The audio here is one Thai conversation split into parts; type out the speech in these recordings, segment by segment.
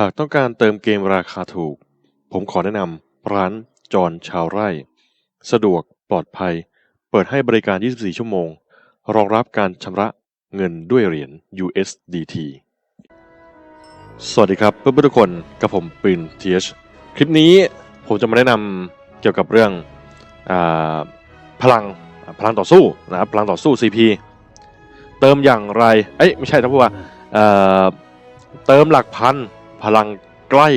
หากต้องการเติมเกมราคาถูก ผมขอแนะนำร้านจอนชาวไร่ สะดวกปลอดภัย เปิดให้บริการ 24 ชั่วโมง รองรับการชำระเงินด้วยเหรียญ USDT สวัสดีครับเพื่อนๆทุกคนกับผมปืน TH คลิปนี้ผมจะมาแนะนำเกี่ยวกับเรื่องอพลังพลังต่อสู้นะครับพลังต่อสู้ CP เติมอย่างไร เอ้ยไม่ใช่ถ้าพูดว่าเอ่อเติมหลักพัน พลังใกล้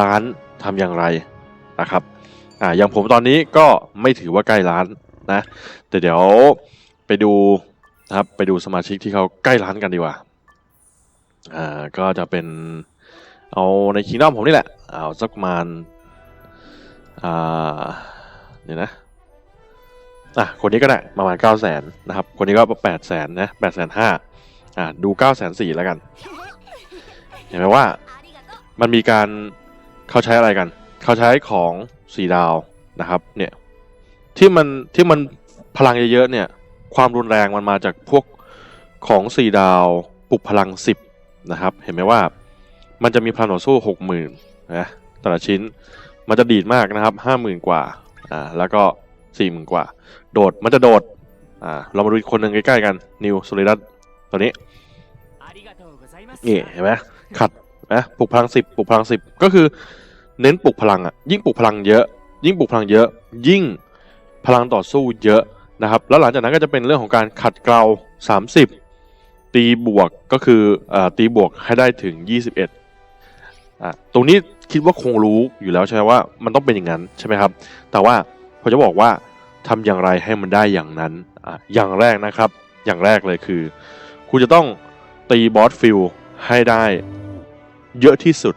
ล้านทำอย่างไรนะครับอ่าอย่างผมตอนนี้ก็ไม่ถือว่าใกล้ล้านนะแต่เดี๋ยวไปดูนะครับไปดูสมาชิกที่เขาใกล้ล้านกันดีกว่าอ่าก็จะเป็นเอาในคีนอมผมนี่แหละเอาสักประมาณอ่าเดี๋ยนะอะคนนี้ก็ได้ประมาณ 9 0 0 0 0นนะครับ คนนี้ก็ 8 0 0 0 0นะ8 5 0 0 0อ่าดู 9 4 0 0 0แล้วกัน เห็นไหมว่า มันมีการเขาใช้อะไรกัน เขาใช้ของสี่ดาวนะครับ เนี่ยที่มันที่มันพลังเยอะๆเนี่ย ความรุนแรงมันมาจากพวกของสี่ดาวปลุกพลังสิบนะครับ เห็นไหมว่ามันจะมีพลังต่อสู้หกหมื่นนะแต่ละชิ้นมันจะดีดมากนะครับห้าหมื่นกว่าอ่าแล้วก็สี่หมื่นกว่า โดดมันจะโดดอ่าเรามาดูคนหนึ่งใกล้ๆกันนิวสุริรัตน์ตัวนี้นี่เห็นไหมขัด นะปลุกพลังสิบปลุกพลังสิบก็คือ เน้นปลุกพลังอะยิ่งปลุกพลังเยอะ ยิ่งปลุกพลังเยอะ ยิ่งพลังต่อสู้เยอะนะครับ แล้วหลังจากนั้นก็จะเป็นเรื่องของการขัดเกลา 30 ตีบวกก็คืออตีบวกให้ได้ถึง 21อะตรงนี้คิดว่าคงรู้อยู่แล้วใช่ไหมว่ามันต้องเป็นอย่างนั้นใช่ไหมครับ แต่ว่าผมจะบอกว่าทำอย่างไรให้มันได้อย่างนั้นอะอย่างแรกนะครับ อย่างแรกเลยคือ คุณจะต้องตีบอสฟิลให้ได้ เยอะที่สุด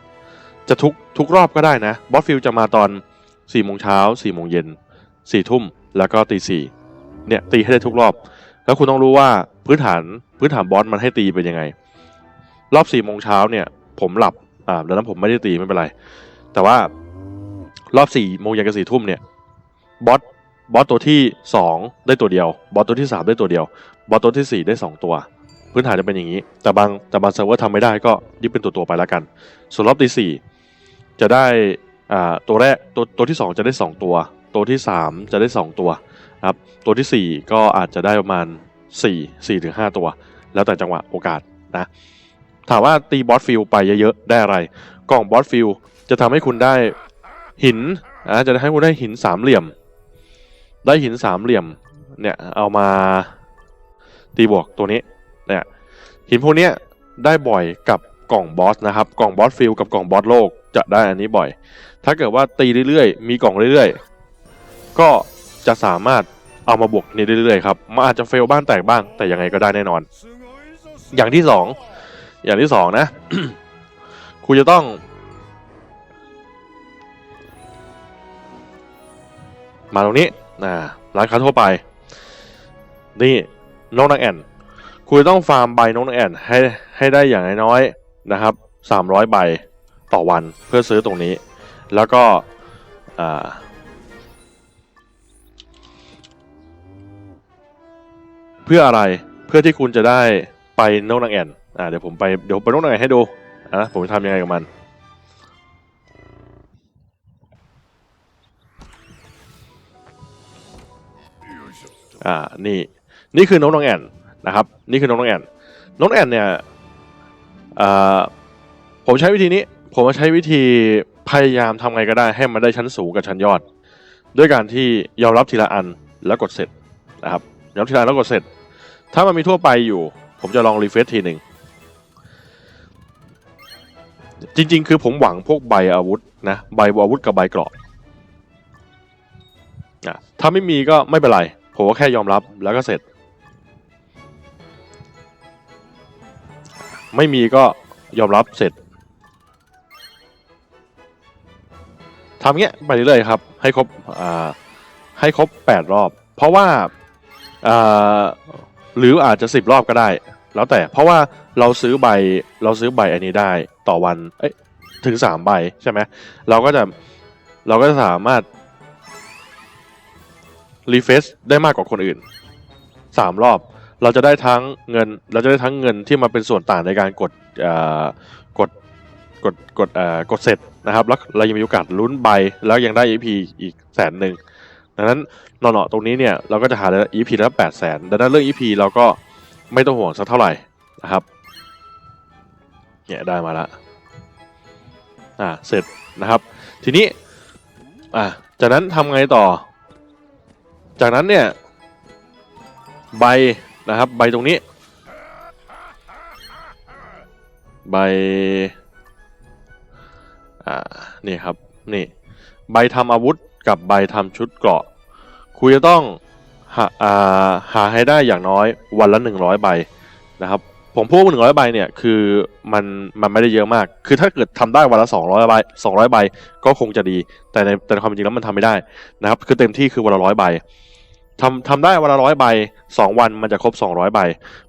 จะทุกทุกรอบก็ได้นะบอสฟิลจะมาตอน4ี่โมงเช้า4ี่โมงเย็น4ี่ทุ่มแล้วก็ตีสี่เนี่ยตีให้ได้ทุกรอบ แล้วคุณต้องรู้ว่าพื้นฐานพื้นฐานบอสมันให้ตีเป็นยังไง รอบ4ี่โมงเช้าเนี่ย ผมหลับอ่าดังนั้นผมไม่ได้ตีไม่เป็นไร แต่ว่ารอบ4ี่โมงเย็นกับสี่ทุ่มเนี่ยบอสบอสตัวที่ 2 ได้ตัวเดียว บอสตัวที่ 3 ได้ตัวเดียว บอสตัวที่ 4 ได้ 2 ตัว พื้นฐานจะเป็นอย่างนี้ แต่บางแต่บางเซิร์ฟเวอร์ทำไม่ได้ก็ยึดเป็นตัวตัวไปแล้วกัน ส่วนรอบที่สี่จะได้อ่าตัวแรกตัวตัวที่ 2 จะได้ 2 ตัว ตัวที่ 3 จะได้ 2 ตัวครับตัวทีสี่4 ก็อาจจะได้ประมาณ 4 4ถึง5ตัว แล้วแต่จังหวะโอกาสนะถามว่าตีบอสฟิลไปเยอะๆ ได้อะไร กล่องบอสฟิลจะทำให้คุณได้หินอะจะให้คุณได้หินสามเหลี่ยม ได้หินสามเหลี่ยมเนี่ยเอามาตีบวกตัวนี้ เนี่ยหินพวกนี้ได้บ่อยกับกล่องบอสนะครับ กล่องบอสฟิลกับกล่องบอสโลกจะได้อันนี้บ่อย ถ้าเกิดว่าตีเรื่อยๆ มีกล่องเรื่อยๆ ก็จะสามารถเอามาบวกนี้เรื่อยๆครับมันอาจจะเฟลบ้างแตกบ้าง แต่ยังไงก็ได้แน่นอน อย่างที่สองอย่างที่สองนะคุณจะต้อง มาตรงนี้นะร้านค้าทั่วไป นี่นกนางแอ่น คุณต้องฟาร์มใบนกนางแอ่นให้ให้ได้อย่างน้อยๆนะครับสามร้อยใบต่อวันเพื่อซื้อตรงนี้ แล้วก็เพื่ออะไรเพื่อที่คุณจะได้ไปนกนางแอ่นอ่าเดี๋ยวผมไปเดี๋ยวไปนกนางแอ่นให้ดูอะผมจะทำยังไงกับมันอ่านี่นี่คือนกนางแอ่น นะครับ นี่คือนกนางแอ่นนกนางแอ่นเนี่ยผมใช้วิธีนี้ ผมใช้วิธีพยายามทำไงก็ได้ให้มันได้ชั้นสูงกับชั้นยอด ด้วยการที่ยอมรับทีละอันแล้วกดเสร็จนะครับยอมรับทีละอันแล้วกดเสร็จ ถ้ามันมีทั่วไปอยู่ ผมจะลองรีเฟรชทีหนึ่งจริง ๆ คือผมหวังพวกใบอาวุธนะใบอาวุธกับใบเกราะอะถ้าไม่มีก็ไม่เป็นไรผมก็แค่ยอมรับแล้วก็เสร็จ ไม่มีก็ยอมรับเสร็จทำเงี้ยไปเรื่อยๆครับ ให้ครบอ่าให้ครบแปดรอบ เพราะว่าอ่าหรืออาจจะสิบรอบก็ได้ แล้วแต่เพราะว่าเราซื้อใบเราซื้อใบอันนี้ได้ต่อวันเอ้ยถึงสามใบใช่ไหมเราก็จะเราก็จะสามารถรีเฟซได้มากกว่าคนอื่นสามรอบ เราจะได้ทั้งเงิน เราจะได้ทั้งเงินที่มาเป็นส่วนต่างในการกดกดกดกดเอ่อกดเสร็จนะครับ แล้วเรายังมีโอกาสลุ้นใบ แล้วยังได้ EP อีกแสนหนึ่งดังนั้นหน่อๆตรงนี้เนี่ยเราก็จะหาได้ EP ละแปดแสนดังนั้นเรื่อง EP เราก็ไม่ต้องห่วงสักเท่าไหร่นะครับเนี่ยได้มาแล้วอ่าเสร็จนะครับ ทีนี้อ่าจากนั้นทำไงต่อ จากนั้นเนี่ยใบ นะครับ ใบตรงนี้ ใบ อ่า นี่ครับ นี่ ใบทำอาวุธกับใบทำชุดเกราะ คุณจะต้องหาอาหาให้ได้อย่างน้อยวันละหนึ่งร้อยใบนะครับ ผมพูดว่าหนึ่งร้อยใบเนี่ยคือมันมันไม่ได้เยอะมาก คือถ้าเกิดทำได้วันละสองร้อยใบสองร้อยใบก็คงจะดี แต่ในแต่ความจริงแล้วมันทำไม่ได้นะครับ คือเต็มที่คือวันละร้อยใบ ทำทำได้วันละร้อยใบสองวันมันจะครบสองร้อยใบ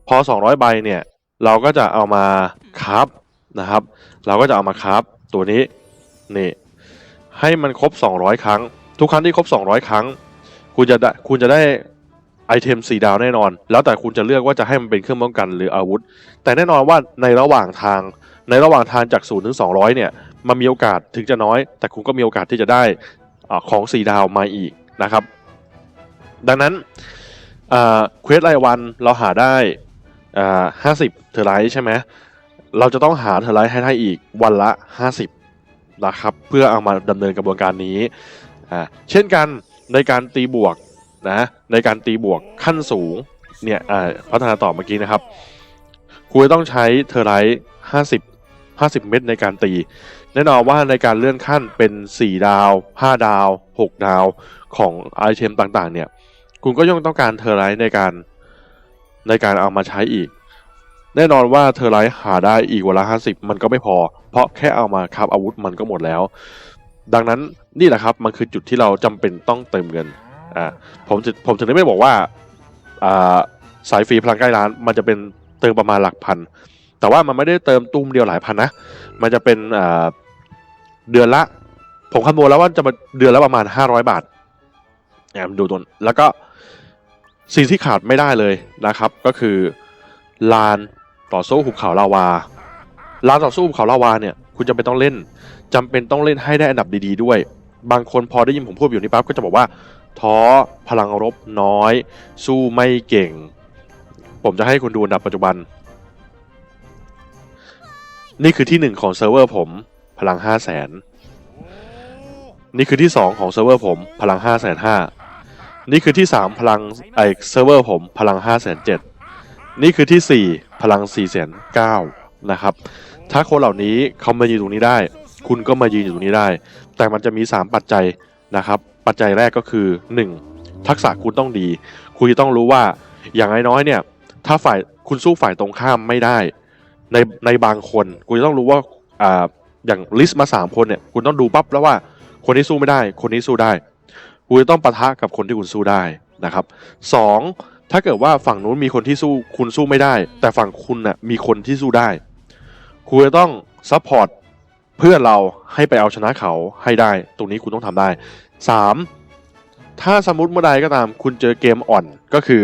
พอสองร้อยใบเนี่ยเราก็จะเอามาคับนะครับ เราก็จะเอามาคับตัวนี้นี่ให้มันครบ 200 ครั้ง ทุกครั้งที่ครบ 200 ครั้ง คุณจะได้คุณจะได้ไอเทม 4 ดาวแน่นอน แล้วแต่คุณจะเลือกว่าจะให้มันเป็นเครื่องป้องกันหรืออาวุธ แต่แน่นอนว่าในระหว่างทางในระหว่างทางจาก0ถึง200 เนี่ยมันมีโอกาสถึงจะน้อย แต่คุณก็มีโอกาสที่จะได้อของ 4 ดาวมาอีกนะครับ ดังนั้นเควสรายวันเราหาได้ห้าสิบเทอร์ไลท์ใช่ไหมเราจะต้องหาเทอร์ไลท์ให้ได้อีกวันละห้าสิบนะครับ เพื่อเอามาดำเนินกระบวนการนี้อ่าเช่นกันในการตีบวกนะในการตีบวกขั้นสูงเนี่ยอ่าพัฒนาต่อเมื่อกี้นะครับคุณต้องใช้เทอร์ไลท์ห้าสิบห้าสิบเม็ดในการตี แน่นอนว่าในการเลื่อนขั้นเป็น 4 ดาว 5 ดาว 6 ดาวของไอเทมต่างๆเนี่ย คุณก็ยังต้องการเทอร์ไลท์ในการในการเอามาใช้อีก แน่นอนว่าเทอร์ไลท์หาได้อีกวันละห้าสิบมันก็ไม่พอ เพราะแค่เอามาคับอาวุธมันก็หมดแล้ว ดังนั้นนี่แหละครับมันคือจุดที่เราจำเป็นต้องเติมเงินอ่าผมจะผมถึงได้ไม่บอกว่าอ่าสายฟรีพลังใกล้ล้าน มันจะเป็นเติมประมาณหลักพัน แต่ว่ามันไม่ได้เติมตุ้มเดียวหลายพันนะ มันจะเป็นอ่าเดือนละ ผมคำนวณแล้วว่าจะมาเดือนละประมาณ 500 บาทแอมดูตัวแล้วก็ สิ่งที่ขาดไม่ได้เลยนะครับก็คือลานต่อสู้หุบเขาลาวาลานต่อสู้หุบเขาลาวาเนี่ยคุณจำเป็นต้องเล่นจำเป็นต้องเล่นให้ได้อันดับดีๆด้วย บางคนพอได้ยินผมพูดอยู่นี่ปั๊บก็จะบอกว่าท้อพลังรบน้อย สู้ไม่เก่ง ผมจะให้คุณดูอันดับปัจจุบัน นี่คือที่หนึ่งของเซิร์ฟเวอร์ผมพลังห้าแสนนี่คือที่สองของเซิร์ฟเวอร์ผมพลังห้าแสนห้า นี่คือที่3พลังไอเซิร์ฟเวอร์ผมพลัง5 7 0 0 0นี่คือที่4พลัง4 9 0 0 0นะครับ ถ้าคนเหล่านี้เขามายืนตรงนี้ได้ คุณก็มายืนอยู่ตรงนี้ได้ แต่มันจะมี 3 ปัจจัยนะครับ ปัจจัยแรกก็คือ 1. ทักษะคุณต้องดี คุณจะต้องรู้ว่าอย่างน้อยๆเนี่ย ถ้าฝ่ายคุณสู้ฝ่ายตรงข้ามไม่ได้ ในในบางคนคุณจะต้องรู้ว่าอ่าอย่างลิสต์มา 3 คนเนี่ย คุณต้องดูปั๊บแล้วว่า คนที่สู้ไม่ได้ คนนี้สู้ได้ คุณจะต้องปะทะกับคนที่คุณสู้ได้นะครับสองถ้าเกิดว่าฝั่งนู้นมีคนที่สู้คุณสู้ไม่ได้ แต่ฝั่งคุณน่ะมีคนที่สู้ได้ คุณจะต้องซัพพอร์ตเพื่อนเราให้ไปเอาชนะเขาให้ได้ ตรงนี้คุณต้องทำได้สามถ้าสมมติเมื่อใดก็ตาม คุณเจอเกมอ่อนก็คือ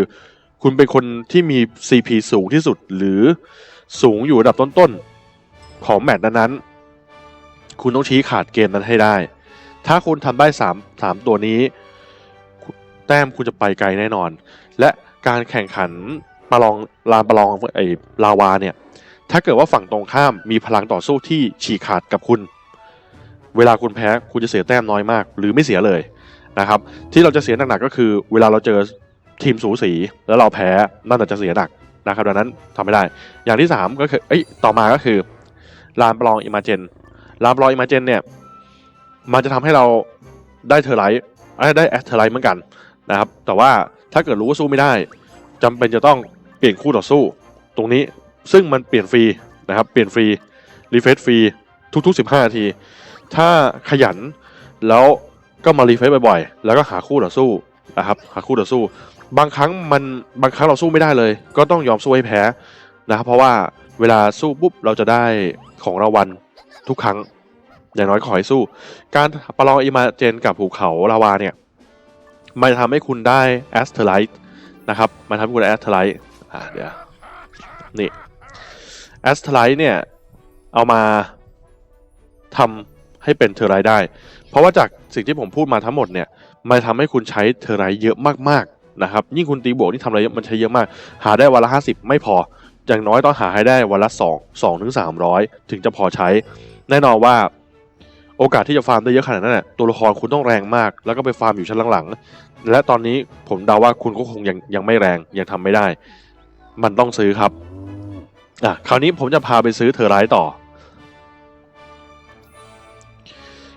คุณเป็นคนที่มี CP สูงที่สุดหรือสูงอยู่ระดับต้นๆ ของแมตช์นั้นๆคุณต้องชี้ขาดเกมนั้นให้ได้ ถ้าคุณทำได้สามสามตัวนี้ แต้มคุณจะไปไกลแน่นอน และการแข่งขันประลองลานประลองไอ้ลาวาเนี่ย ถ้าเกิดว่าฝั่งตรงข้ามมีพลังต่อสู้ที่ฉีกขาดกับคุณ เวลาคุณแพ้คุณจะเสียแต้มน้อยมาก หรือไม่เสียเลยนะครับ ที่เราจะเสียหนักๆก็คือ เวลาเราเจอทีมสูสีแล้วเราแพ้นั่นอาจจะเสียหนักนะครับดังนั้นทำไม่ได้ อย่างที่สามก็คือเอ้ยต่อมาก็คือลานประลองอิมาเจนลานประลองอิมาเจนเนี่ย มันจะทำให้เราได้เทอร์ไลท์ได้แอสเทอร์ไลท์เหมือนกันนะครับ แต่ว่าถ้าเกิดรู้ว่าสู้ไม่ได้จำเป็นจะต้องเปลี่ยนคู่ต่อสู้ ตรงนี้ซึ่งมันเปลี่ยนฟรีนะครับ เปลี่ยนฟรีรีเฟรชฟรีทุกๆ 15นาที ถ้าขยันแล้วก็มารีเฟรชบ่อยๆ แล้วก็หาคู่ต่อสู้นะครับ หาคู่ต่อสู้ บางครั้งมันบางครั้งเราสู้ไม่ได้เลย ก็ต้องยอมสู้ให้แพ้นะครับ เพราะว่าเวลาสู้ปุ๊บเราจะได้ของรางวัลทุกครั้ง อย่างน้อยขอให้สู้ การประลองอิมาเจนกับภูเขาลาวาเนี่ย มันจะทำให้คุณได้แอสเทอร์ไลท์นะครับ มันทำให้คุณได้แอสเทอร์ไลท์อ่าเดี๋ยว นี่แอสเทอร์ไลท์เนี่ย เอามาทำให้เป็นเทอร์ไรต์ได้ เพราะว่าจากสิ่งที่ผมพูดมาทั้งหมดเนี่ย มันทำให้คุณใช้เทอร์ไรต์เยอะมากๆนะครับ ยิ่งคุณตีบวกนี่ทำอะไรเยอะมันใช้เยอะมาก หาได้วันละ50ไม่พอ อย่างน้อยต้องหาให้ได้วันละ2 2ถึง300ถึงจะพอใช้ แน่นอนว่า โอกาสที่จะฟาร์มได้เยอะขนาดนั้นน่ะตัวละครคุณต้องแรงมาก แล้วก็ไปฟาร์มอยู่ชั้นหลังๆ และตอนนี้ผมเดาว่าคุณก็คงยังยังไม่แรงยังทำไม่ได้ มันต้องซื้อครับอะคราวนี้ผมจะพาไปซื้อเทอร์ไรต์ต่อ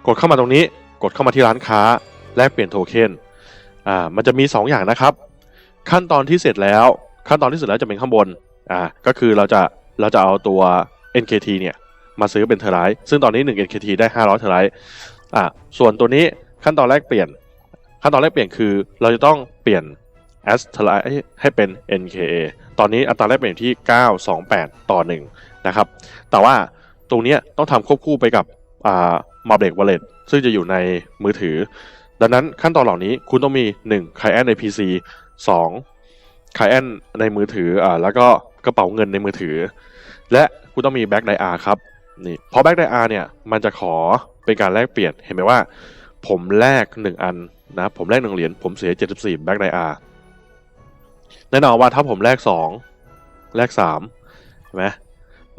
กดเข้ามาตรงนี้ กดเข้ามาที่ร้านค้าแลกเปลี่ยนโทเค็นอ่ามันจะมี 2 อย่างนะครับ ขั้นตอนที่เสร็จแล้ว ขั้นตอนที่เสร็จแล้วจะเป็นข้างบนอ่าก็คือเราจะเราจะเอาตัว NKT เนี่ย มาซื้อเป็นเทอร์ไรต์ซึ่งตอนนี้1 NKT ได้ 500 เทอร์ไรต์อ่าส่วนตัวนี้ขั้นตอนแรกเปลี่ยน ขั้นตอนแรกเปลี่ยนคือ เราจะต้องเปลี่ยน S เทอร์ไรต์ให้เป็น NKA ตอนนี้อัตราแลกเปลี่ยนที่ 928 ต่อ 1 นะครับ แต่ว่าตรงนี้ต้องทำควบคู่ไปกับอ่ามาเบรกวอลเล็ตซึ่งจะอยู่ในมือถือ ดังนั้นขั้นตอนเหล่านี้คุณต้องมี 1 c l i e n t ใน PC 2 c l i e n t ในมือถืออ่าแล้วก็กระเป๋าเงินในมือถือ และคุณต้องมี Back d i r ครับ นี่เพราะ Back d i r เนี่ยมันจะขอเป็นการแลกเปลี่ยนเห็นไหมว่า ผมแลก1 อันนะผมแลก1เหรียญผมเสีย 74 Back d i r แน่นอนว่าถ้าผมแลก2แลก3เห็นไหม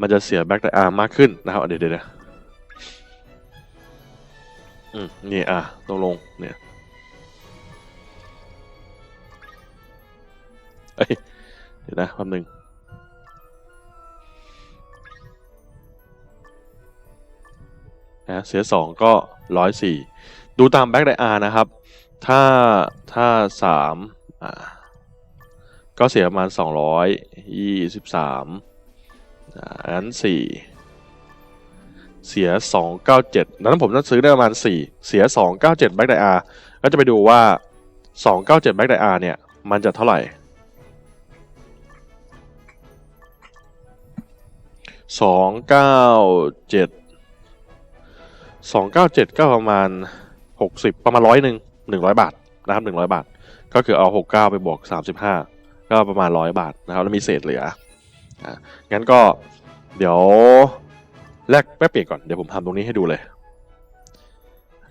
มันจะเสีย Back d i r มากขึ้นนะครับเดี๋ยวเดี๋ยวอืมนี่อะตรงลงเนี่ยเอ้ยเดี๋ยวนะแป๊บนึง นะเสียสองก็ร้อยสี่ดูตามแบ็กไดอาร์นะครับ ถ้าถ้าสามอ่าก็เสียประมาณสองร้อยยี่สิบสามอ่าอันนั้นสี่เสีย 297 นั้นผมต้องซื้อได้ประมาณ 4 เสีย 297แบ็กไดอาร์ก็จะไปดูว่า 297แบ็กไดอาร์เนี่ย มันจะเท่าไหร่ 297 297ก็ประมาณ60ประมาณร้อยหนึ่ง100บาทนะครับ100บาท ก็คือเอา69ไปบวก35ก็ประมาณ100บาทนะครับแล้วมีเศษเหลืออะงั้นก็เดี๋ยวแลกแลกเปลี่ยนก่อนเดี๋ยวผมทำตรงนี้ให้ดูเลย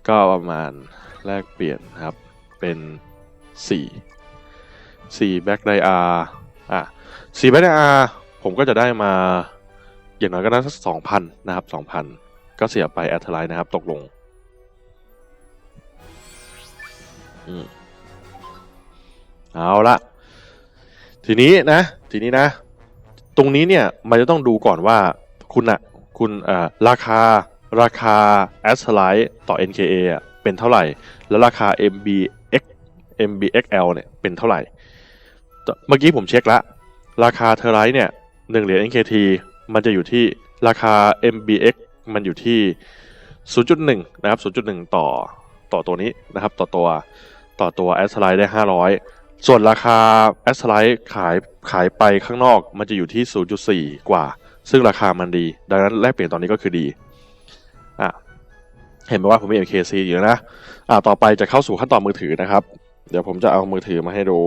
ก็ประมาณแลกเปลี่ยนครับเป็น4 4 back d i r อะ4 back d i r ผมก็จะได้มาอย่างน้อยก็น่าสัก2,000นนะครับ2,000 ก็เสียไปแอทไลน์นะครับ ตกลง อืมเอาละทีนี้นะ ทีนี้นะ ตรงนี้เนี่ย มันจะต้องดูก่อนว่าคุณอะคุณอ่าราคาราคา a s l i g h t ต่อ NKA อะเป็นเท่าไหร่ แล้วราคา MBX MBXL เนี่ยเป็นเท่าไหร่ เมื่อกี้ผมเช็คละราคาเทอร์ไรเนี่ยหนึ่งเหรียญ NKT มันจะอยู่ที่ราคา MBX มันอยู่ที่ 0.1 นะครับ 0.1 ต่อต่อตัวนี้นะครับ ต่อตัวต่อตัว a s l i g h t ได้ 500 ส่วนราคา a s l i g h t ขายขายไปข้างนอกมันจะอยู่ที่ 0.4 กว่า ซึ่งราคามันดี ดังนั้นแลกเปลี่ยนตอนนี้ก็คือดีอะเห็นไหมว่าผมมี MKC อยู่นะอ่าต่อไปจะเข้าสู่ขั้นตอนมือถือนะครับ เดี๋ยวผมจะเอามือถือมาให้ดู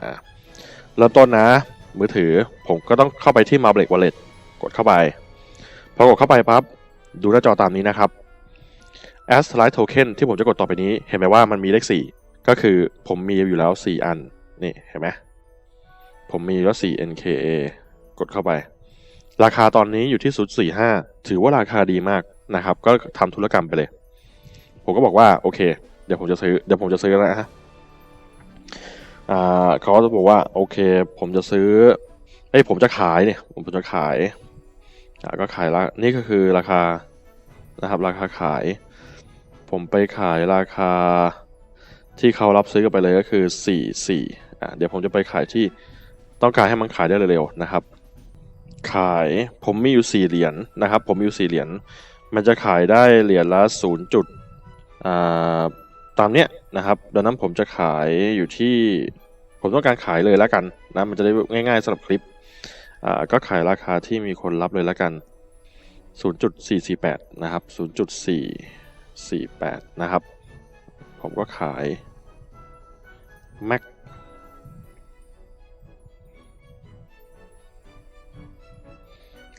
อ่าเริ่มต้นนะ มือถือผมก็ต้องเข้าไปที่ m a b l e k Wallet กดเข้าไปพอกดเข้าไปปั๊บ ดูหน้าจอตามนี้นะครับ As Slide Token ที่ผมจะกดต่อไปนี้ เห็นไหมว่ามันมีเลข 4 ก็คือผมมีอยู่แล้ว 4 อัน นี่เห็นไหมผมมีแล้ว 4 NKA กดเข้าไป ราคาตอนนี้อยู่ที่045 ถือว่าราคาดีมากนะครับ ก็ทำธุรกรรมไปเลย ผมก็บอกว่า โอเค เดี๋ยวผมจะซื้อ เดี๋ยวผมจะซื้อนะฮะเขาจะบอกว่า โอเค ผมจะซื้อเอ้ยผมจะขายเนี่ย ผมจะขาย ก็ขายละนี่ก็คือราคานะครับราคาขาย ผมไปขายราคาที่เขารับซื้อกันไปเลยก็คือ 4 4อ่าเดี๋ยวผมจะไปขายที่ต้องการให้มันขายได้เร็วๆนะครับ ขายผมมีอยู่สี่เหรียญนะครับ ผมมีอยู่สี่เหรียญมันจะขายได้เหรียญละศูนย์จุดอ่าตามเนี้ยนะครับ ดังนั้นผมจะขายอยู่ที่ผมต้องการขายเลยแล้วกันนะมันจะได้ง่ายๆสำหรับคลิป ก็ขายราคาที่มีคนรับเลยแล้วกัน 0.448 นะครับ 0.448 นะครับ ผมก็ขาย Mac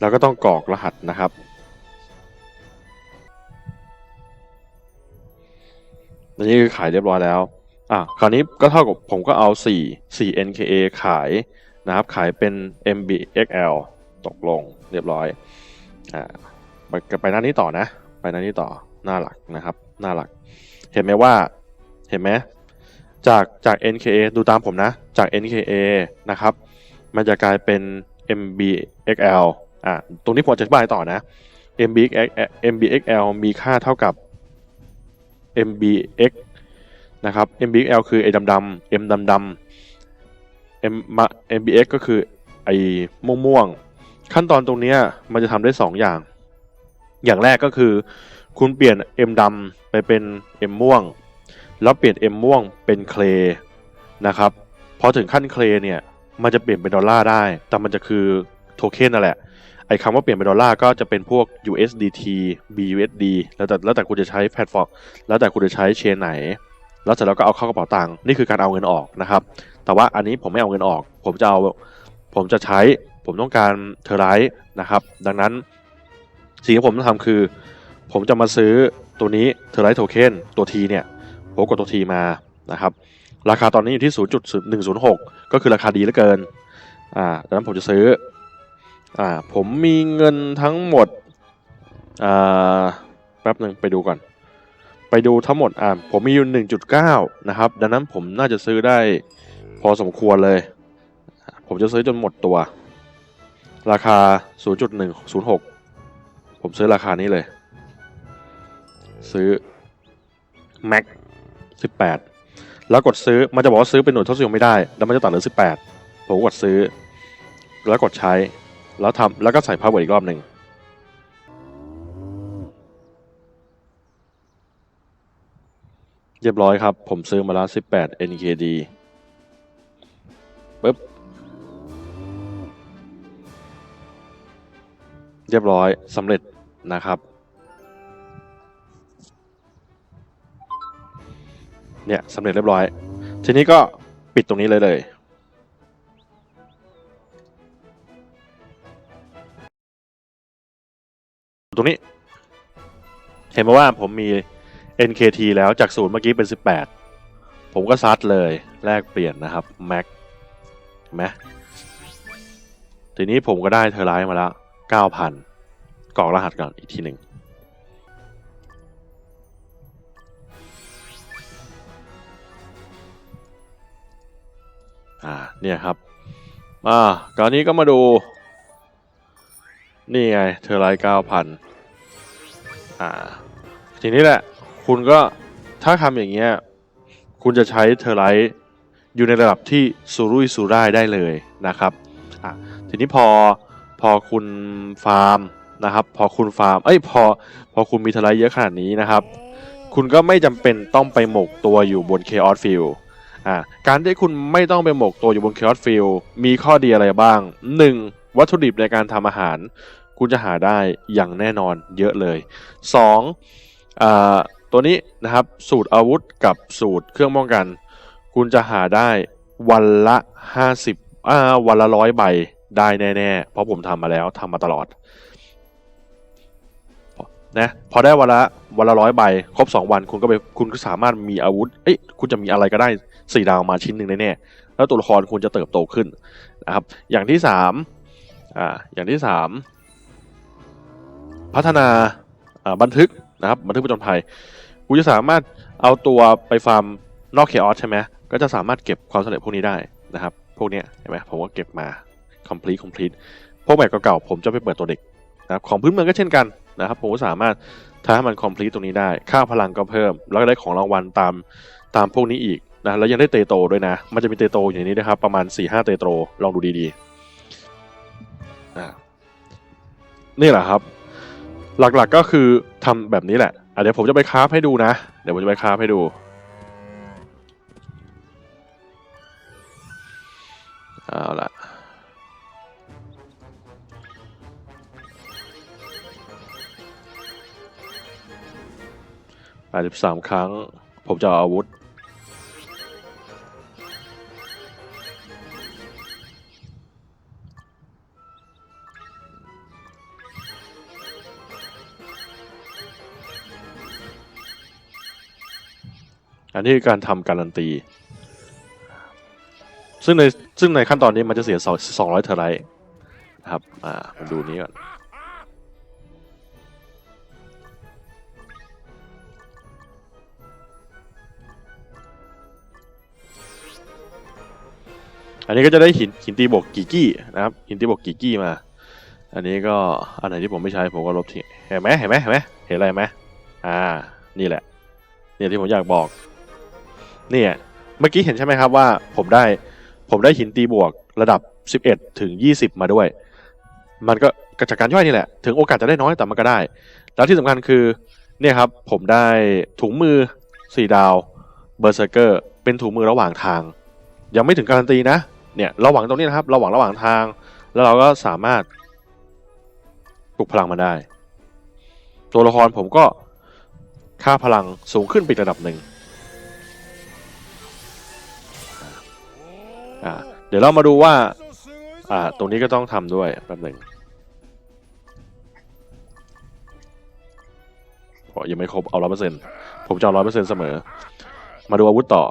แล้วก็ต้องกรอกรหัสนะครับอันนี้คือขายเรียบร้อยแล้ว อะ คราวนี้ก็เท่ากับผมก็เอา 4 4 NKA ขาย นะครับขายเป็น MBXL ตกลงเรียบร้อยอ่าไปไปหน้านี้ต่อนะ ไปหน้านี้ต่อหน้าหลักนะครับ หน้าหลัก เห็นไหมว่าเห็นไหมจากจาก NKA ดูตามผมนะ จาก NKA นะครับ มันจะกลายเป็น MBXL อะตรงนี้ผมจะอธิบายต่อนะ MBXL MBXL มีค่าเท่ากับ MBX นะครับ MBXL คือไอ้ดำดำ M ดำดำ M มา MBX ก็คือไอ้ม่วงๆ ขั้นตอนตรงนี้มันจะทำได้ 2 อย่าง อย่างแรกก็คือ คุณเปลี่ยน M ดำไปเป็น M ม่วง แล้วเปลี่ยน M ม่วงเป็นเคลนะครับ พอถึงขั้นเคลเนี่ย มันจะเปลี่ยนเป็นดอลลาร์ได้ แต่มันจะคือโทเค็นนั่นแหละ ไอ้คำว่าเปลี่ยนเป็นดอลลาร์ก็จะเป็นพวก USDT BUSD แล้วแต่แล้วแต่คุณจะใช้แพลตฟอร์ม แล้วแต่คุณจะใช้เชนไหน แล้วเสร็จแล้วก็เอาเข้ากระเป๋าตังค์ นี่คือการเอาเงินออกนะครับ แต่ว่าอันนี้ผมไม่เอาเงินออก ผมจะเอาผมจะใช้ผมต้องการเทอร์ไรท์นะครับ ดังนั้นสิ่งที่ผมต้องทำคือ ผมจะมาซื้อตัวนี้เทอร์ไรท์โทเค็นตัวทีเนี่ยผมกดตัวทีมานะครับ ราคาตอนนี้อยู่ที่ 0.106 ก็คือราคาดีเหลือเกินอ่าดังนั้นผมจะซื้ออ่าผมมีเงินทั้งหมดอ่าแป๊บหนึ่งไปดูก่อน ไปดูทั้งหมดอ่าผมมีอยู่ 1.9 นะครับ ดังนั้นผมน่าจะซื้อได้ อสมควรเลย ผมจะซื้อจนหมดตัว ราคา 0.106 ผมซื้อราคานี้เลย ซื้อ Max 18 แล้วกดซื้อ มันจะบอกว่าซื้อเป็นหน่วยทศนิยมไม่ได้ แล้วมันจะตัดเหลือ 18 ผมกดซื้อ แล้วกดใช้ แล้วทำแล้วก็ใส่พาสเวิร์ดอีกรอบหนึ่งเรียบร้อยครับ ผมซื้อมาแล้ว18 NKD ปึ๊บ เรียบร้อยสำเร็จนะครับ เนี่ยสำเร็จเรียบร้อย ทีนี้ก็ปิดตรงนี้เลยเลยตรงนี้ เห็นไหมว่าผมมี NKT แล้วจากศูนย์เมื่อกี้เป็น 18 ผมก็ซัดเลยแลกเปลี่ยนนะครับ Mac ไหมทีนี้ผมก็ได้เทอร์ไลท์มาแล้ว9,000กรอกรหัสก่อนอีกทีหนึ่งอ่าเนี่ยครับอ่าคราวนี้ก็มาดู นี่ไงเทอร์ไลท์9,000อ่าทีนี้แหละ คุณก็ถ้าทำอย่างเงี้ย คุณจะใช้เทอร์ไลท์ อยู่ในระดับที่สูรุ่ยสูร่ายได้เลยนะครับทีนี้พอพอคุณฟาร์มนะครับพอคุณฟาร์มเอ้ยพอพอคุณมีทร์ไลท์เยอะขนาดนี้นะครับ คุณก็ไม่จำเป็นต้องไปหมกตัวอยู่บน Chaos Field อ่าการที่คุณไม่ต้องไปหมกตัวอยู่บน Chaos Field มีข้อดีอะไรบ้าง 1. วัตถุดิบในการทำอาหาร คุณจะหาได้อย่างแน่นอนเยอะเลย 2. อ่าตัวนี้นะครับสูตรอาวุธกับสูตรเครื่องป้องกัน คุณจะหาได้วันละ50อ่าวันละร้อยใบได้แน่ๆ เพราะผมทำมาแล้วทำมาตลอดนะพอได้วันละวันละร้อยใบครบ 2 วันคุณก็ไปคุณก็สามารถมีอาวุธเอ้ยคุณจะมีอะไรก็ได้สี่ดาวมาชิ้นหนึ่งแน่ๆแล้วตัวละครคุณจะเติบโตขึ้นนะครับอย่างที่สามอ่าอย่างที่สามพัฒนาอ่าบันทึกนะครับบันทึกประจำภัยคุณจะสามารถเอาตัวไปฟาร์มนอกเคออสใช่ไหม ก็จะสามารถเก็บความสำเร็จพวกนี้ได้นะครับ พวกเนี้ยเห็นไหมผมก็เก็บมา complete complete พวกแบบเก่าๆผมจะไปเปิดตัวเด็กนะครับของพื้นเมืองก็เช่นกันนะครับ ผมก็สามารถถ้าให้มัน complete ตรงนี้ได้ ค่าพลังก็เพิ่ม แล้วก็ได้ของรางวัลตามตามพวกนี้อีกนะแล้วยังได้เตโตด้วยนะ มันจะมีเตโตอย่างนี้นะครับ ประมาณ 4-5 เตโตลองดูดีๆนี่แหละครับ หลักๆก็คือทำแบบนี้แหละอะเดี๋ยวผมจะไปคราฟให้ดูนะ เดี๋ยวผมจะไปคราฟให้ดู 13 ครั้ง ผมจะเอาอาวุธ อันนี้คือการทำการันตี ซึ่งในซึ่งในขั้นตอนนี้มันจะเสีย 200 เทอร์ไรนะครับ อ่ามาดูนี้ก่อน อันนี้ก็จะได้หินหินตีบวกกี่กี้นะครับหินตีบวกกี่กี้มา อันนี้ก็อันไหนที่ผมไม่ใช้ผมก็ลบทิ้งเห็นไหมเห็นไหมเห็นไหมเห็นอะไรไหมอ่านี่แหละเนี่ยที่ผมอยากบอกเนี่ยเมื่อกี้เห็นใช่ไหมครับว่าผมได้ผมได้หินตีบวกระดับ 11 ถึง 20 มาด้วย มันก็กจากการย่อยนี่แหละ ถึงโอกาสจะได้น้อยแต่มันก็ได้ แล้วที่สำคัญคือเนี่ยครับผมได้ถุงมือ 4 ดาวเบอร์เซอร์เกอร์เป็นถุงมือระหว่างทาง ยังไม่ถึงการันตีนะ เนี่ยเราหวังตรงนี้นะครับ เราหวังระหว่างทาง แล้วเราก็สามารถปลุกพลังมาได้ ตัวละครผมก็ค่าพลังสูงขึ้นไปอีกระดับหนึ่งเดี๋ยวเรามาดูว่าตรงนี้ก็ต้องทำด้วยแป๊บหนึ่งโอ้ยังไม่ครบเอาร้อยเปอร์เซ็นต์ผมจะเอาร้อยเปอร์เซ็นต์เสมอ มาดูอาวุธต่อ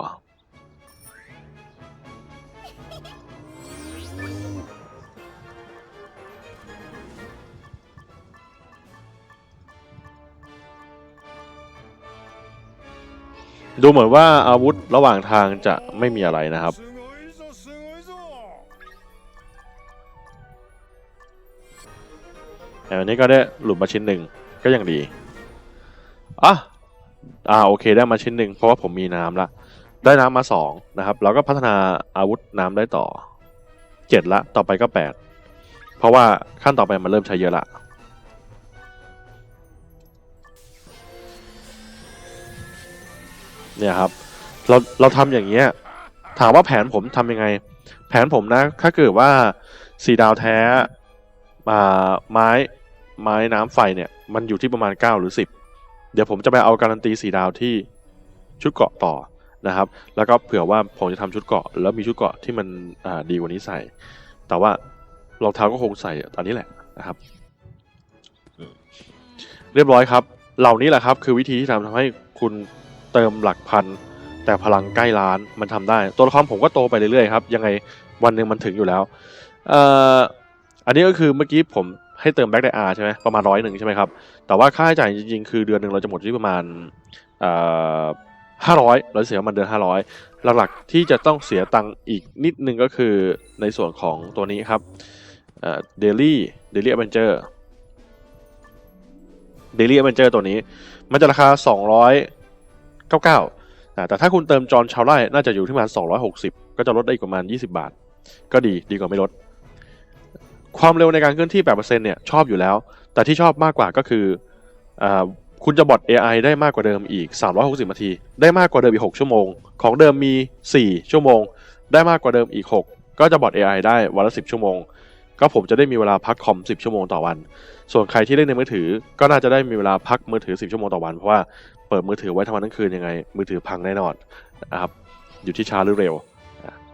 ดูเหมือนว่าอาวุธระหว่างทางจะไม่มีอะไรนะครับ แต่วันนี้ก็ได้หลุดมาชิ้นหนึ่งก็ยังดี อะ อ่าโอเคได้มาชิ้นหนึ่งเพราะว่าผมมีน้ำละ ได้น้ำมาสองนะครับ เราก็พัฒนาอาวุธน้ำได้ต่อเจ็ดละ ต่อไปก็แปดเพราะว่าขั้นต่อไปมันเริ่มใช้เยอะละ เนี่ยครับ เราเราทำอย่างเงี้ยถามว่าแผนผมทำยังไง แผนผมนะ ถ้าเกิดว่าสีดาวแท้มาไม้ไม้น้ำไฟเนี่ย มันอยู่ที่ประมาณ 9 หรือ 10 เดี๋ยวผมจะไปเอาการันตีสีดาวที่ชุดเกราะต่อนะครับ แล้วก็เผื่อว่าผมจะทำชุดเกราะ แล้วมีชุดเกราะที่มันอ่าดีกว่านี้ใส่ แต่ว่ารองเท้าก็คงใส่ตอนนี้แหละนะครับอืมเรียบร้อยครับ เหล่านี้แหละครับ คือวิธีที่ทำทำให้คุณ เติมหลักพัน แต่พลังใกล้ล้านมันทำได้ ตัวละครผมก็โตไปเรื่อยๆครับ ยังไงวันหนึ่งมันถึงอยู่แล้วเอ่ออันนี้ก็คือเมื่อกี้ผมให้เติมแบ็กไดอาร์ใช่ไหมประมาณร้อยหนึ่งใช่ไหมครับ แต่ว่าค่าใช้จ่ายจริงๆ คือเดือนหนึ่งเราจะหมดที่ประมาณห้าร้อยเราเสียมันเดือนห้าร้อยหลักๆที่จะต้องเสียตังค์อีกนิดนึงก็คือในส่วนของตัวนี้ครับเอ่อเดลี่เดลี่อเวนเจอร์เดลี่อเวนเจอร์ตัวนี้ มันจะราคา 99แต่ถ้าคุณเติมจอนชาวไร่น่าจะอยู่ที่ประมาณ 260 ก็จะลดได้อีกประมาณ 20 บาท ก็ดีดีกว่าไม่ลด ความเร็วในการเคลื่อนที่ 8%เนี่ยชอบอยู่แล้ว แต่ที่ชอบมากกว่าก็คืออคุณจะบอท AI ได้มากกว่าเดิมอีก 360 นาที ได้มากกว่าเดิมอีก 6 ชั่วโมง ของเดิมมี 4 ชั่วโมง ได้มากกว่าเดิมอีก 6 ก็จะบอท AI ได้วันละ 10 ชั่วโมง ก็ผมจะได้มีเวลาพักคอม 10 ชั่วโมงต่อวัน ส่วนใครที่เล่นในมือถือ ก็น่าจะได้มีเวลาพักมือถือ 10 ชั่วโมงต่อวัน เพราะว่า ปิดมือถือไว้ทั้งวันทั้งคืนยังไง มือถือพังแน่นอนนะครับ อยู่ที่ช้าหรือเร็ว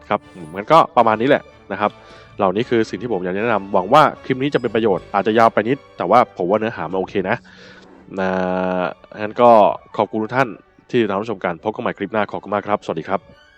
ครับมันก็ประมาณนี้แหละนะครับ เหล่านี้คือสิ่งที่ผมอยากจะแนะนำหวังว่าคลิปนี้จะเป็นประโยชน์อาจจะยาวไปนิด แต่ว่าผมว่าเนื้อหามันโอเคนะนะงั้นก็ขอบคุณทุกท่านที่ติดตามรับชมกันพบกันใหม่คลิปหน้าขอบคุณมากครับ สวัสดีครับ